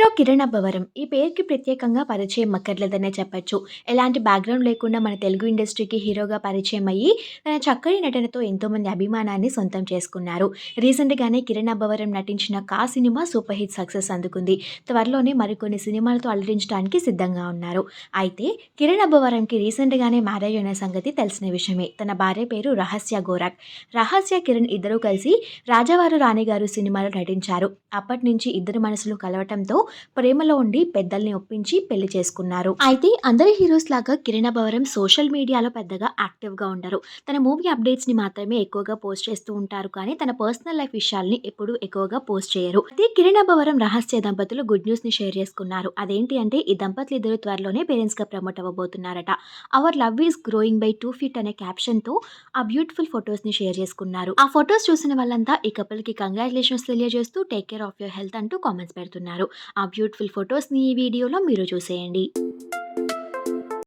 Hero Kiran Abbavaram ఈ పేరుకి ప్రత్యేకంగా పరిచయం అక్కర్లేదనే చెప్పచ్చు ఎలాంటి బ్యాక్‌గ్రౌండ్ లేకుండా మన తెలుగు ఇండస్ట్రీకి హీరోగా పరిచయం అయ్యి, తన చక్కని నటనతో ఎంతోమంది అభిమానాన్ని సొంతం చేసుకున్నారు. రీసెంట్‌గానే కిరణ్ అబ్బవరం నటించిన 'కా' సినిమా సూపర్ హిట్ సక్సెస్ అందుకుంది. త్వరలోనే మరికొన్ని సినిమాలతో అలరించడానికి సిద్ధంగా ఉన్నారు. అయితే కిరణ్ అబ్బవరంకి రీసెంట్‌గానే మ్యారేజ్ అయిన సంగతి తెలిసిన విషయమే. తన భార్య పేరు రహస్య గోరఖ్. రహస్య, కిరణ్ ఇద్దరూ కలిసి 'రాజావారు రాణిగారు' సినిమాలో నటించారు. అప్పటి నుంచి ఇద్దరు మనసులు కలవటంతో ప్రేమలో ఉండి పెద్దల్ని ఒప్పించి పెళ్ళి చేసుకున్నారు. అయితే అందరి హీరోస్ లాగా కిరణ్ భవరం సోషల్ మీడియాలో పెద్దగా యాక్టివ్‌గా ఉండరు. తన మూవీ అప్డేట్స్‌ని మాత్రమే ఎక్కువగా పోస్ట్ చేస్తూ ఉంటారు కానీ తన పర్సనల్ లైఫ్ విషయాల్ని ఎప్పుడూ ఎక్కువగా పోస్ట్ చేయరు. అయితే కిరణ్ భవరం రహస్య దంపతులు గుడ్ న్యూస్‌ని షేర్ చేసుకున్నారు. అదేంటి అంటే ఈ దంపతులు ఇద్దరు త్వరలోనే పేరెంట్స్‌గా promote అవ్వబోతున్నారట. 'Our love is growing by two feet' అనే క్యాప్షన్‌తో ఆ బ్యూటిఫుల్ ఫోటోస్‌ని షేర్ చేసుకున్నారు. ఆ ఫొటోస్ చూసిన వాళ్ళంతా ఈ కపుల్‌కి కంగ్రాచులేషన్స్ తెలియజేస్తూ take care of your health అంటూ కామెంట్స్ పెడుతున్నారు. ఆ బ్యూటిఫుల్ ఫొటోస్ని ఈ వీడియోలో మీరు చూసేయండి.